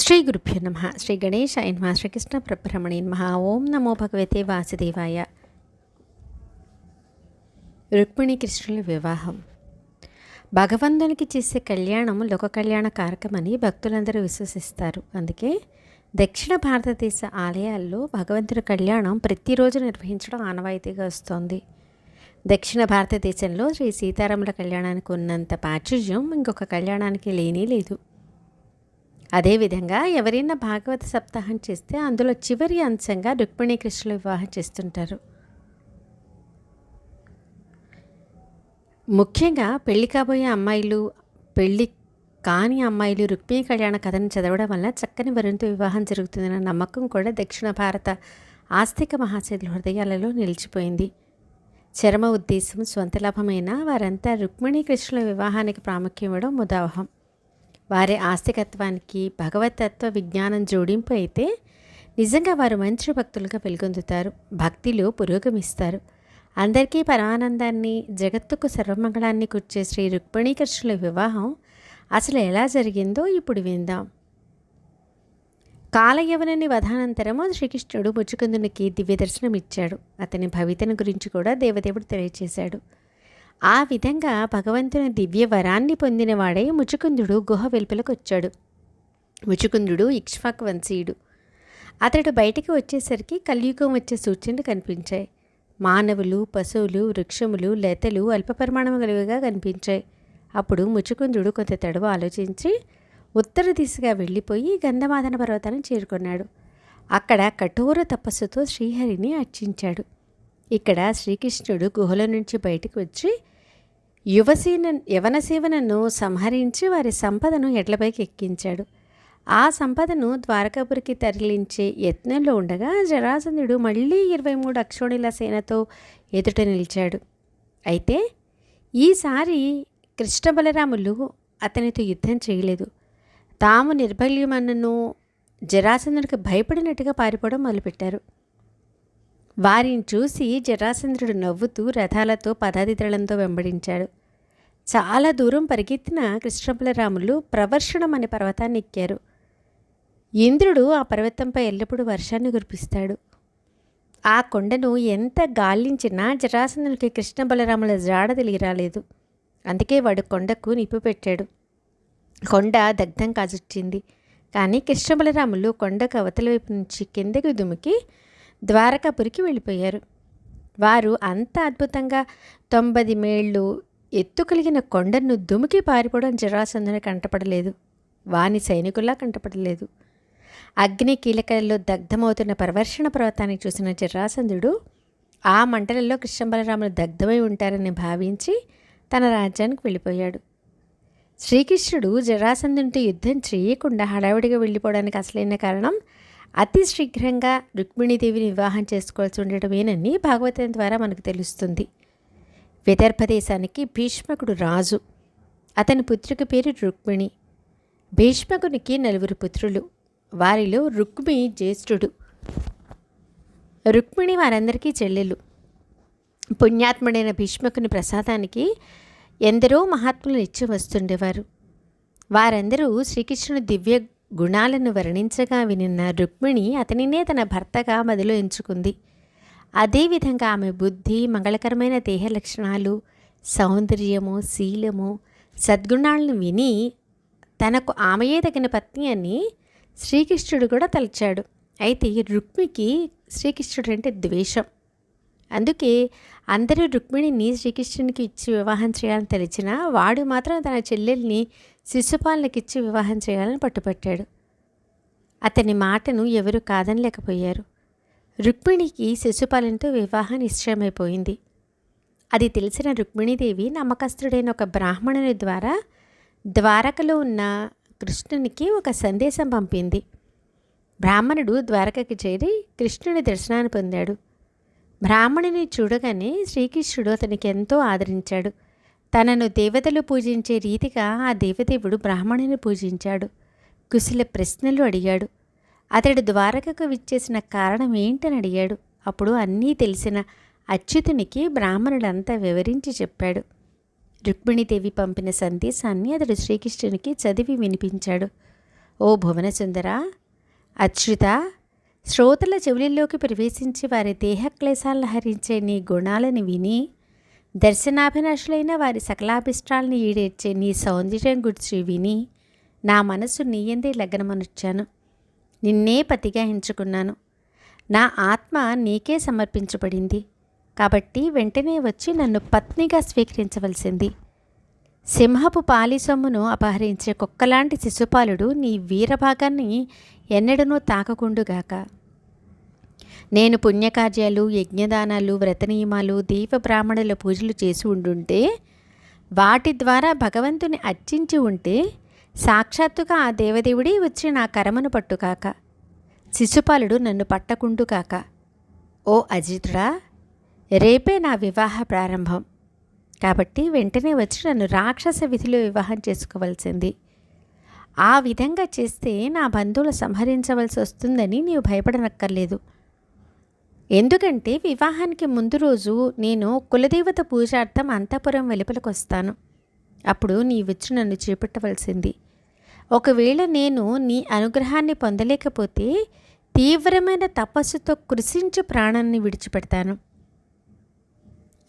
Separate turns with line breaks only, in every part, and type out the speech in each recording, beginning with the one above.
శ్రీ గురుభ్యో నమ శ్రీ గణేష నమ శ్రీకృష్ణ పరబ్రహ్మణే నమ ఓం నమో భగవతే వాసుదేవాయ రుక్మిణి కృష్ణుల వివాహం భగవంతునికి చేసే కళ్యాణం లోక కళ్యాణ కారకమని భక్తులందరూ విశ్వసిస్తారు. అందుకే దక్షిణ భారతదేశ ఆలయాల్లో భగవంతుని కళ్యాణం ప్రతిరోజు నిర్వహించడం ఆనవాయితీగా వస్తోంది. దక్షిణ భారతదేశంలో శ్రీ సీతారాముల కళ్యాణానికి ఉన్నంత ప్రాచుర్యం ఇంకొక కళ్యాణానికి లేనే లేదు. అదేవిధంగా ఎవరైనా భాగవత సప్తాహం చేస్తే అందులో చివరి అంశంగా రుక్మిణీ కృష్ణులు వివాహం చేస్తుంటారు. ముఖ్యంగా పెళ్ళి కాబోయే అమ్మాయిలు పెళ్ళి కాని అమ్మాయిలు రుక్మిణి కళ్యాణ కథను చదవడం వల్ల చక్కని వరుణతో వివాహం జరుగుతుందన్న నమ్మకం కూడా దక్షిణ భారత ఆస్తిక మహాశైల హృదయాలలో నిలిచిపోయింది. చరమ ఉద్దేశం స్వంత లాభమైన వారంతా రుక్మిణీ కృష్ణుల వివాహానికి ప్రాముఖ్యం ఇవ్వడం ముదావహం వారి ఆస్తికత్వానికి భగవతత్వ విజ్ఞానం జోడింపు అయితే నిజంగా వారు మంచి భక్తులుగా వెలుగొందుతారు. భక్తిలో పురోగమిస్తారు. అందరికీ పరమానందాన్ని జగత్తుకు సర్వమంగళాన్ని కూర్చే శ్రీ రుక్మిణీకృష్ణుల వివాహం అసలు ఎలా జరిగిందో ఇప్పుడు విందాం. కాలయవనని వధానంతరము శ్రీకృష్ణుడు ముచ్చుకుందునికి దివ్య దర్శనం ఇచ్చాడు అతని భవితను గురించి కూడా దేవదేవుడు తెలియచేశాడు. ఆ విధంగా భగవంతుని దివ్య వరాన్ని పొందినవాడై ముచుకుందుడు గుహ వెలుపలకు వచ్చాడు ముచుకుందుడు ఇక్ష్వాక్ వంశీయుడు. అతడు బయటికి వచ్చేసరికి కలియుగం వచ్చే సూచనలు కనిపించాయి. మానవులు పశువులు వృక్షములు లతలు అల్ప కలివిగా కనిపించాయి. అప్పుడు ముచుకుందుడు కొంత తడవ ఆలోచించి ఉత్తర దిశగా వెళ్ళిపోయి గంధమాదన పర్వతాన్ని చేరుకున్నాడు. అక్కడ కఠోర తపస్సుతో శ్రీహరిని అర్చించాడు. ఇక్కడ శ్రీకృష్ణుడు గుహల నుంచి బయటకు వచ్చి యువసేన యవనసేవనను సంహరించి వారి సంపదను ఎడ్లపైకి ఎక్కించాడు. ఆ సంపదను ద్వారకాపురికి తరలించే యత్నంలో ఉండగా జరాసంధుడు మళ్ళీ ఇరవై మూడు అక్షోణిల సేనతో ఎదుట నిలిచాడు. అయితే ఈసారి కృష్ణ బలరాములు అతనితో యుద్ధం చేయలేదు. తాము నిర్బల్యమన్నను జరాసంధుడికి భయపడినట్టుగా పారిపోవడం మొదలుపెట్టారు. వారిని చూసి జరాసంద్రుడు నవ్వుతూ రథాలతో పదాతిదళంతో వెంబడించాడు. చాలా దూరం పరిగెత్తిన కృష్ణబలరాములు ప్రవర్షణం అనే పర్వతాన్ని ఎక్కారు. ఇంద్రుడు ఆ పర్వతంపై ఎల్లప్పుడూ వర్షాన్ని కురిపిస్తాడు. ఆ కొండను ఎంత గాలించినా జరాసంధునికి కృష్ణ బలరాముల జాడ తెలియరాలేదు. అందుకే వాడు కొండకు నిప్పు పెట్టాడు. కొండ దగ్ధం కాజొచ్చింది కానీ కృష్ణ బలరాములు కొండకు అవతల వైపు నుంచి కిందకి దుమికి ద్వారకాపురికి వెళ్ళిపోయారు. వారు అంత అద్భుతంగా తొంభై మేళ్ళు ఎత్తు కలిగిన కొండను దుమికి పారిపోవడం జరాసంధుని కంటపడలేదు. వాని సైనికుల్లా కంటపడలేదు. అగ్ని కీలకలలో దగ్ధమవుతున్న ప్రవర్షణ పర్వతాన్ని చూసిన జరాసంధుడు ఆ మంటలలో కృష్ణబలరాములు దగ్ధమై ఉంటారని భావించి తన రాజ్యానికి వెళ్ళిపోయాడు. శ్రీకృష్ణుడు జరాసంధునితో యుద్ధం చేయకుండా హడావిడిగా వెళ్ళిపోవడానికి అసలైన కారణం అతి శీఘ్రంగా రుక్మిణీదేవిని వివాహం చేసుకోవాల్సి ఉండటమేనని భాగవతం ద్వారా మనకు తెలుస్తుంది. విదర్భ దేశానికి భీష్మకుడు రాజు. అతని పుత్రిక పేరు రుక్మిణి. భీష్మకునికి నలుగురు పుత్రులు. వారిలో రుక్మి జ్యేష్ఠుడు. రుక్మిణి వారందరికీ చెల్లెలు. పుణ్యాత్ముడైన భీష్మకుని ప్రసాదానికి ఎందరో మహాత్ములు నిత్యం వస్తుండేవారు. వారందరూ శ్రీకృష్ణుని దివ్య గుణాలను వర్ణించగా వినిన్న రుక్మిణి అతనినే తన భర్తగా మదిలో ఎంచుకుంది. అదేవిధంగా ఆమె బుద్ధి మంగళకరమైన దేహ లక్షణాలు సౌందర్యము శీలము సద్గుణాలను విని తనకు ఆమెయే తగిన పత్ని అని శ్రీకృష్ణుడు కూడా తలచాడు. అయితే రుక్మికి శ్రీకృష్ణుడు అంటే ద్వేషం. అందుకే అందరూ రుక్మిణిని శ్రీకృష్ణునికి ఇచ్చి వివాహం చేయాలని తెలిసినా వాడు మాత్రం తన చెల్లెల్ని శిశుపాలనకి ఇచ్చి వివాహం చేయాలని పట్టుపట్టాడు. అతని మాటను ఎవరు కాదనలేకపోయారు. రుక్మిణికి శిశుపాలనతో వివాహం నిశ్చయమైపోయింది. అది తెలిసిన రుక్మిణీదేవి నమ్మకస్తుడైన ఒక బ్రాహ్మణుని ద్వారా ద్వారకలో ఉన్న కృష్ణునికి ఒక సందేశం పంపింది. బ్రాహ్మణుడు ద్వారకకి చేరి కృష్ణుని దర్శనాన్ని పొందాడు. బ్రాహ్మణుని చూడగానే శ్రీకృష్ణుడు అతనికి ఎంతో ఆదరించాడు. తనను దేవతలు పూజించే రీతిగా ఆ దేవదేవుడు బ్రాహ్మణుని పూజించాడు. కుశల ప్రశ్నలు అడిగాడు. అతడు ద్వారకకు విచ్చేసిన కారణం ఏంటని అడిగాడు. అప్పుడు అన్నీ తెలిసిన అచ్యుతునికి బ్రాహ్మణుడంతా వివరించి చెప్పాడు. రుక్మిణీదేవి పంపిన సందేశాన్ని అతడు శ్రీకృష్ణునికి చదివి వినిపించాడు. ఓ భువనసుందర! అచ్యుత! శ్రోతల చెవులలోకి ప్రవేశించి వారి దేహక్లేశాలను హరించే నీ గుణాలను విని దర్శనాభిలాషులైన వారి సకలాభిష్టాలను ఈడేర్చే నీ సౌందర్యం గురించి విని నా మనసు నీయందే లగ్నమనొచ్చాను. నిన్నే పతిగా ఎంచుకున్నాను. నా ఆత్మ నీకే సమర్పించబడింది. కాబట్టి వెంటనే వచ్చి నన్ను పత్నిగా స్వీకరించవలసింది. సింహపు పాలిసొమ్మును అపహరించే కుక్కలాంటి శిశుపాలుడు నీ వీరభాగాన్ని ఎన్నడనూ తాకకుండుగాక. నేను పుణ్యకార్యాలు యజ్ఞదానాలు వ్రతనియమాలు దీప బ్రాహ్మణుల పూజలు చేసి ఉండుంటే వాటి ద్వారా భగవంతుని అర్చించి ఉంటే సాక్షాత్తుగా ఆ దేవదేవుడి వచ్చి నా కరమను పట్టుకాక శిశుపాలుడు నన్ను పట్టకుండు కాక ఓ అజితుడా రేపే నా వివాహ ప్రారంభం. కాబట్టి వెంటనే వచ్చి నన్ను రాక్షస విధిలో వివాహం చేసుకోవాల్సింది. ఆ విధంగా చేస్తే నా బంధువులు సంహరించవలసి వస్తుందని నీవు భయపడనక్కర్లేదు. ఎందుకంటే వివాహానికి ముందు రోజు నేను కులదేవత పూజార్థం అంతఃపురం వెలుపలకు వస్తాను. అప్పుడు నీ విచ్చు నన్ను చేపట్టవలసింది. ఒకవేళ నేను నీ అనుగ్రహాన్ని పొందలేకపోతే తీవ్రమైన తపస్సుతో కృషించి ప్రాణాన్ని విడిచిపెడతాను.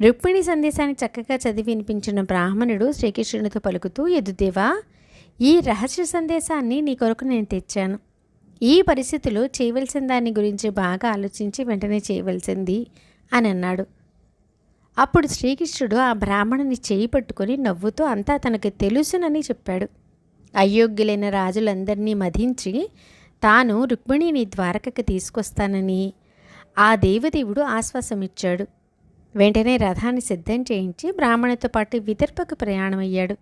రుక్మిణి సందేశాన్ని చక్కగా చదివి వినిపించిన బ్రాహ్మణుడు శ్రీకృష్ణునితో పలుకుతూ ఎదుదేవా ఈ రహస్య సందేశాన్ని నీ కొరకు నేను తెచ్చాను. ఈ పరిస్థితిలో చేయవలసిన దాని గురించి బాగా ఆలోచించి వెంటనే చేయవలసింది అని అన్నాడు. అప్పుడు శ్రీకృష్ణుడు ఆ బ్రాహ్మణుని చేయి పట్టుకొని నవ్వుతూ అంతా తనకు తెలుసునని చెప్పాడు. అయోగ్యులైన రాజులందరినీ మధించి తాను రుక్మిణిని ద్వారకకు తీసుకొస్తానని ఆ దేవదేవుడు ఆశ్వాసం ఇచ్చాడు వెంటనే రథాన్ని సిద్ధం చేయించి బ్రాహ్మణుతో పాటు విదర్భకు ప్రయాణమయ్యాడు.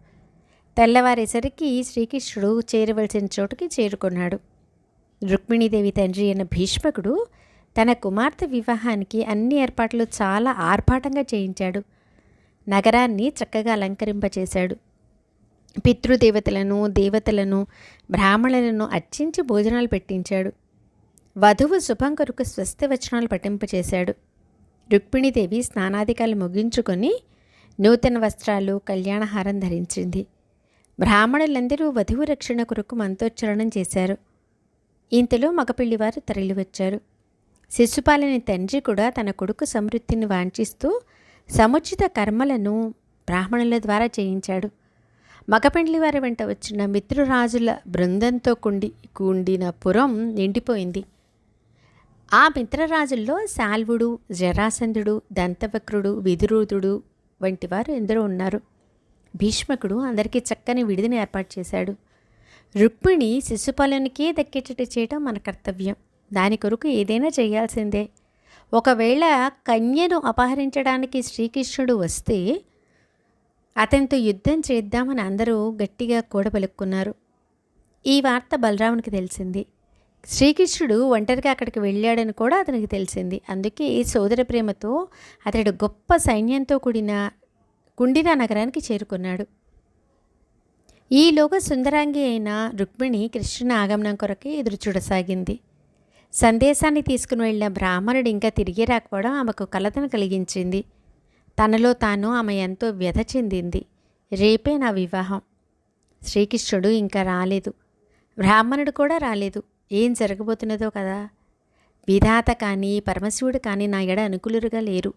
తెల్లవారేసరికి శ్రీకృష్ణుడు చేరవలసిన చోటుకి చేరుకున్నాడు. రుక్మిణీదేవి తండ్రి అయిన భీష్మకుడు తన కుమార్తె వివాహానికి అన్ని ఏర్పాట్లు చాలా ఆర్భాటంగా చేయించాడు. నగరాన్ని చక్కగా అలంకరింపచేశాడు. పితృదేవతలను దేవతలను బ్రాహ్మణులను అర్చించి భోజనాలు పెట్టించాడు. వధువు శుభం కొరకు స్వస్థవచనాలు పఠింపచేశాడు. రుక్మిణీదేవి స్నానాధికారులు ముగించుకొని నూతన వస్త్రాలు కళ్యాణహారం ధరించింది. బ్రాహ్మణులందరూ వధువు రక్షణ కొరకు మంత్రోచ్చరణం చేశారు. ఇంతలో మగపిల్లివారు తరలివచ్చారు. శిశుపాలని తండ్రి కూడా తన కొడుకు సమృద్ధిని వాంఛిస్తూ సముచిత కర్మలను బ్రాహ్మణుల ద్వారా చేయించాడు. మగపెండ్లి వారి వెంట వచ్చిన మిత్రురాజుల బృందంతో కుండి కూండిన పురం నిండిపోయింది. ఆ మిత్రరాజుల్లో శాల్వుడు జరాసంధుడు దంతవక్రుడు విధురూధుడు వంటి వారు ఎందరో ఉన్నారు. భీష్మకుడు అందరికీ చక్కని విడిదిని ఏర్పాటు చేశాడు. రుక్మిణి శిశుపాలనికే దక్కేటట్టు చేయటం మన కర్తవ్యం. దాని కొరకు ఏదైనా చేయాల్సిందే. ఒకవేళ కన్యను అపహరించడానికి శ్రీకృష్ణుడు వస్తే అతనితో యుద్ధం చేద్దామని అందరూ గట్టిగా కూడబలుక్కున్నారు. ఈ వార్త బలరామునికి తెలిసింది. శ్రీకృష్ణుడు ఒంటరిగా అక్కడికి వెళ్ళాడని కూడా అతనికి తెలిసింది. అందుకే సోదర ప్రేమతో అతడు గొప్ప సైన్యంతో కూడిన కుండినా నగరానికి చేరుకున్నాడు. ఈలోగా సుందరాంగి అయిన రుక్మిణి కృష్ణుని ఆగమనం కొరకే ఎదురు చూడసాగింది. సందేశాన్ని తీసుకుని వెళ్ళిన బ్రాహ్మణుడు ఇంకా తిరిగి రాకపోవడం ఆమెకు కలతను కలిగించింది. తనలో తాను ఆమె ఎంతో వ్యధ చెందింది. రేపే నా వివాహం. శ్రీకృష్ణుడు ఇంకా రాలేదు. బ్రాహ్మణుడు కూడా రాలేదు. ఏం జరగబోతున్నదో కదా? విధాత కానీ పరమశివుడు కానీ నా ఎడ అనుకూలురుగా లేరు.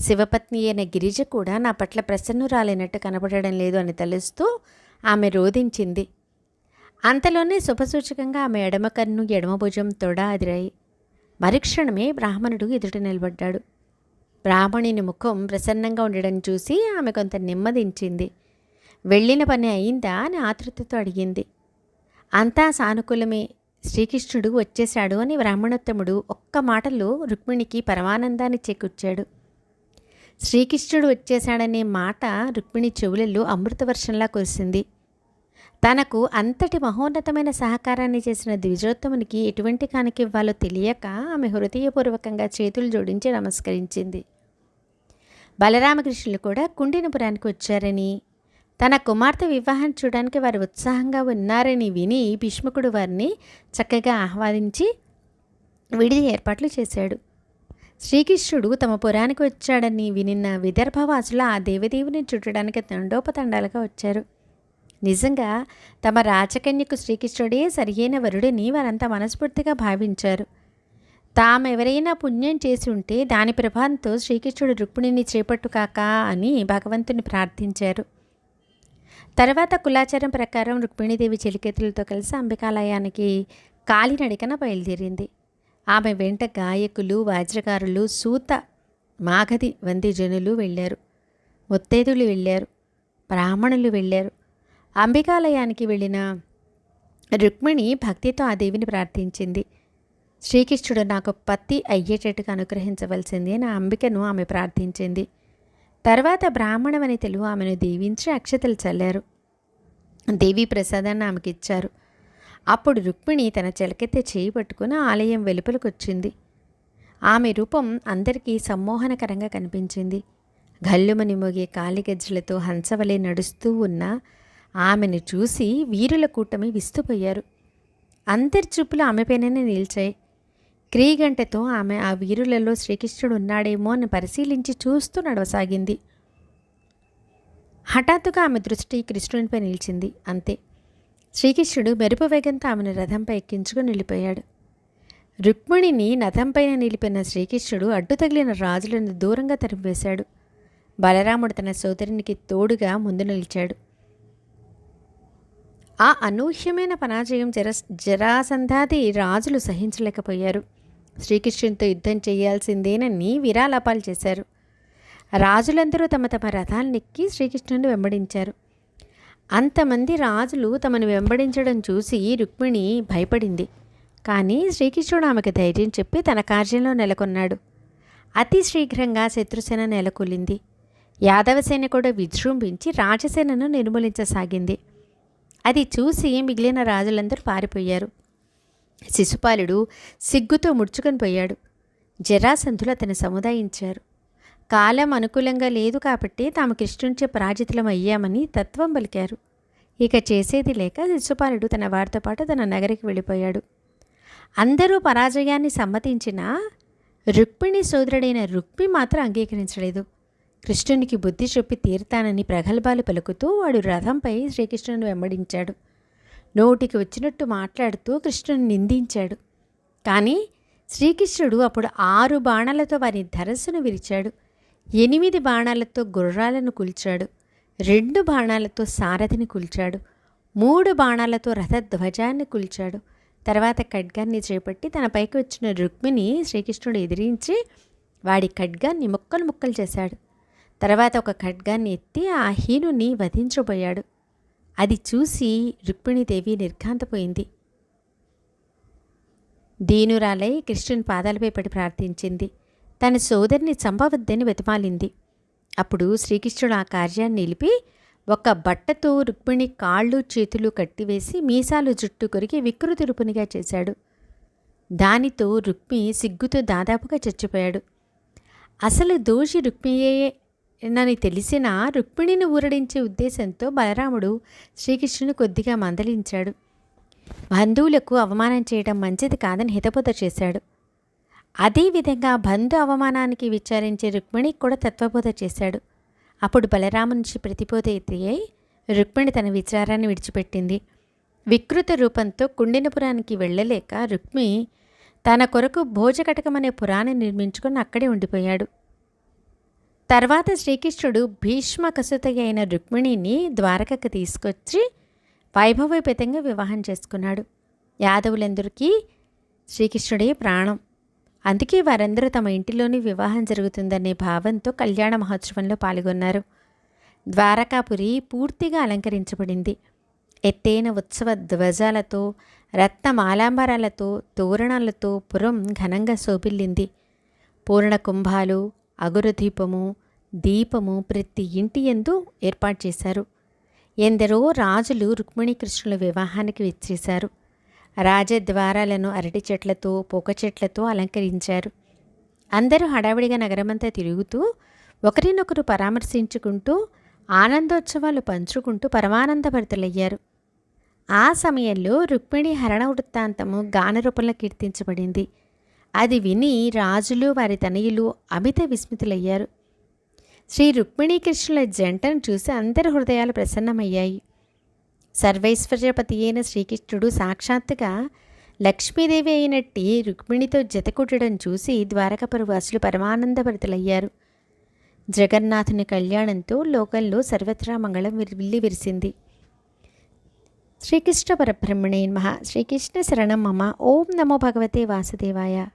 శివపత్ని అయిన గిరిజ కూడా నా పట్ల ప్రసన్నురాలైనట్టు కనపడడం లేదు అని తెలుస్తూ ఆమె రోధించింది. అంతలోనే శుభసూచకంగా ఆమె ఎడమ కన్ను ఎడమభుజం తొడ అదిరాయి. మరుక్షణమే బ్రాహ్మణుడు ఎదుట నిలబడ్డాడు. బ్రాహ్మణుని ముఖం ప్రసన్నంగా ఉండడం చూసి ఆమె కొంత నెమ్మదించింది. వెళ్ళిన పని అయిందా అని ఆతృతతో అడిగింది. అంతా సానుకూలమే. శ్రీకృష్ణుడు వచ్చేశాడు అని బ్రాహ్మణోత్తముడు ఒక్క మాటలో రుక్మిణికి పరమానందాన్ని చేకూర్చాడు. శ్రీకృష్ణుడు వచ్చేశాడనే మాట రుక్మిణి చెవులలో అమృతవర్షంలా కురిసింది. తనకు అంతటి మహోన్నతమైన సహకారాన్ని చేసిన ద్విజోత్తమునికి ఎటువంటి కానికివ్వాలో తెలియక ఆమె హృదయపూర్వకంగా చేతులు జోడించి నమస్కరించింది. బలరామకృష్ణులు కూడా కుండినపురానికి వచ్చారని తన కుమార్తె వివాహం చూడడానికి వారు ఉత్సాహంగా ఉన్నారని విని భీష్మకుడు వారిని చక్కగా ఆహ్వానించి విడిది ఏర్పాట్లు చేశాడు. శ్రీకృష్ణుడు తమ పురానికి వచ్చాడని వినిన్న విదర్భవాసులు ఆ దేవదేవుని చుట్టడానికి తండోపతండాలుగా వచ్చారు. నిజంగా తమ రాచకన్యకు శ్రీకృష్ణుడే సరియైన వరుడిని వారంతా మనస్ఫూర్తిగా భావించారు. తామెవరైనా పుణ్యం చేసి ఉంటే దాని ప్రభావంతో శ్రీకృష్ణుడు రుక్మిణిని చేపట్టుకాక అని భగవంతుని ప్రార్థించారు. తర్వాత కులాచారం ప్రకారం రుక్మిణీదేవి చెలికెతులతో కలిసి అంబికాలయానికి కాలినడికన బయలుదేరింది. ఆమె వెంట గాయకులు వాజ్రకారులు సూత మాగధి వంది జనులు వెళ్ళారు. ముత్తైదులు వెళ్ళారు. బ్రాహ్మణులు వెళ్ళారు. అంబికాలయానికి వెళ్ళిన రుక్మిణి భక్తితో ఆ దేవిని ప్రార్థించింది. శ్రీకృష్ణుడు నాకు పత్తి అయ్యేటట్టుగా అనుగ్రహించవలసింది అని అంబికను ఆమె ప్రార్థించింది. తర్వాత బ్రాహ్మణమని తెలుగు ఆమెను దీవించి అక్షతలు చల్లారు. దేవీ ప్రసాదాన్ని ఆమెకి ఇచ్చారు అప్పుడు రుక్మిణి తన చెలకెత్తే చేయి పట్టుకుని ఆలయం వెలుపలకు వచ్చింది ఆమె రూపం అందరికీ సమ్మోహనకరంగా కనిపించింది. గల్లుమని మోగే కాలిగజ్జలతో హంసవలే నడుస్తూ ఉన్న ఆమెను చూసి వీరుల కూటమి విస్తుపోయారు. అందరి చూపులు ఆమెపైనే నిలిచాయి. క్రీగంటతో ఆమె ఆ వీరులలో శ్రీకృష్ణుడు ఉన్నాడేమో అని పరిశీలించి చూస్తూ నడవసాగింది. హఠాత్తుగా ఆమె దృష్టి కృష్ణునిపై నిలిచింది. అంతే. శ్రీకృష్ణుడు మెరుపు వేగంతో ఆమెను రథంపై ఎక్కించుకుని నిలిపోయాడు. రుక్మిణిని నథంపైన నిలిపిన శ్రీకృష్ణుడు అడ్డు తగిలిన రాజులను దూరంగా తరిమివేశాడు. బలరాముడు తన సోదరునికి తోడుగా ముందు నిలిచాడు. ఆ అనూహ్యమైన పరాజయం జర జరాసంధాది రాజులు సహించలేకపోయారు. శ్రీకృష్ణునితో యుద్ధం చేయాల్సిందేనని విరాలాపాలు చేశారు. రాజులందరూ తమ తమ రథాలనెక్కి శ్రీకృష్ణుని వెంబడించారు. అంతమంది రాజులు తమను వెంబడించడం చూసి రుక్మిణి భయపడింది. కానీ శ్రీకృష్ణుడు ఆమెకు ధైర్యం చెప్పి తన కార్యంలో నెలకొన్నాడు. అతి శీఘ్రంగా శత్రుసేన నెలకొల్లింది. యాదవసేన కూడా విజృంభించి రాజసేనను నిర్మూలించసాగింది. అది చూసి మిగిలిన రాజులందరూ పారిపోయారు. శిశుపాలుడు సిగ్గుతో ముడుచుకొని పోయాడు. జరాసంధులు అతని సముదాయించారు. కాలం అనుకూలంగా లేదు కాబట్టి తాము కృష్ణుంచే పరాజితులం అయ్యామని తత్వం పలికారు. ఇక చేసేది లేక శిశుపాలుడు తన వారితో పాటు తన నగరికి వెళ్ళిపోయాడు. అందరూ పరాజయాన్ని సమ్మతించినా రుక్మిణి సోదరుడైన రుక్మి మాత్రం అంగీకరించలేదు. కృష్ణునికి బుద్ధి చెప్పి తీరుతానని ప్రగల్భాలు పలుకుతూ వాడు రథంపై శ్రీకృష్ణుని వెంబడించాడు. నోటికి వచ్చినట్టు మాట్లాడుతూ కృష్ణుని నిందించాడు. కానీ శ్రీకృష్ణుడు అప్పుడు ఆరు బాణాలతో వారి ధరస్సును విరిచాడు. ఎనిమిది బాణాలతో గుర్రాలను కూల్చాడు. రెండు బాణాలతో సారథిని కూల్చాడు. మూడు బాణాలతో రథధ్వజాన్ని కూల్చాడు. తర్వాత ఖడ్గాన్ని చేపట్టి తన పైకి వచ్చిన రుక్మిణి శ్రీకృష్ణుడు ఎదిరించి వాడి ఖడ్గాన్ని ముక్కలు ముక్కలు చేశాడు. తర్వాత ఒక ఖడ్గాన్ని ఎత్తి ఆ హీనుని వధించబోయాడు. అది చూసి రుక్మిణీదేవి నిర్ఘాంతపోయింది. దీనురాలై కృష్ణుని పాదాలపై పడి ప్రార్థించింది. తన సోదరిని చంపవద్దని వెతమాలింది. అప్పుడు శ్రీకృష్ణుడు ఆ కార్యాన్ని నిలిపి ఒక బట్టతో రుక్మిణి కాళ్ళు చేతులు కట్టివేసి మీసాలు జుట్టు కొరికి వికృతి రూపునిగా చేశాడు. దానితో రుక్మి సిగ్గుతో దాదాపుగా చచ్చిపోయాడు. అసలు దోషి రుక్మియే నని తెలిసిన రుక్మిణిని ఊరడించే ఉద్దేశంతో బలరాముడు శ్రీకృష్ణుని కొద్దిగా మందలించాడు. బంధువులకు అవమానం చేయడం మంచిది కాదని హితబోధ చేశాడు. అదేవిధంగా బంధు అవమానానికి విచారించే రుక్మిణికి కూడా తత్వబోధ చేశాడు. అప్పుడు బలరాము నుంచి ప్రతిబోధ ఎత్తియై రుక్మిణి తన విచారాన్ని విడిచిపెట్టింది. వికృత రూపంతో కుండినపురానికి వెళ్ళలేక రుక్మి తన కొరకు భోజకటకమనే పురాణం నిర్మించుకొని అక్కడే ఉండిపోయాడు. తర్వాత శ్రీకృష్ణుడు భీష్మ కసుతయ్య అయిన రుక్మిణిని ద్వారకకు తీసుకొచ్చి వైభవోపేతంగా వివాహం చేసుకున్నాడు. యాదవులందరికీ శ్రీకృష్ణుడే ప్రాణం. అందుకే వారందరూ తమ ఇంటిలోని వివాహం జరుగుతుందనే భావంతో కళ్యాణ మహోత్సవంలో పాల్గొన్నారు. ద్వారకాపురి పూర్తిగా అలంకరించబడింది. ఎత్తైన ఉత్సవ ధ్వజాలతో రత్నమాలాంబరాలతో తోరణాలతో పురం ఘనంగా శోభిల్లింది. పూర్ణ కుంభాలు అగురదీపము దీపము ప్రతి ఇంటి ఎందు ఏర్పాటు చేశారు. ఎందరో రాజులు రుక్మిణీకృష్ణుల వివాహానికి విచ్చేశారు. రాజద్వారాలను అరటి చెట్లతో పొక చెట్లతో అలంకరించారు. అందరూ హడావిడిగా నగరమంతా తిరుగుతూ ఒకరినొకరు పరామర్శించుకుంటూ ఆనందోత్సవాలు పంచుకుంటూ పరమానందభరితులయ్యారు ఆ సమయంలో రుక్మిణి హరణ వృత్తాంతము గానరూపంలో కీర్తించబడింది. అది విని రాజులు వారి తనయులు అమిత విస్మితులయ్యారు. శ్రీ రుక్మిణీకృష్ణుల జంటను చూసి అందరి హృదయాలు ప్రసన్నమయ్యాయి. సర్వైశ్వర్యపతి అయిన శ్రీకృష్ణుడు సాక్షాత్తుగా లక్ష్మీదేవి అయినట్టి రుక్మిణితో జతకుట్టడం చూసి ద్వారకపుర వాసులు పరమానందభరితులయ్యారు. జగన్నాథుని కళ్యాణంతో లోకంలో సర్వత్రా మంగళం విల్లి విరిసింది. శ్రీకృష్ణ పరబ్రహ్మణే మహా శ్రీకృష్ణ శరణం మమ. ఓం నమో భగవతే వాసుదేవాయ.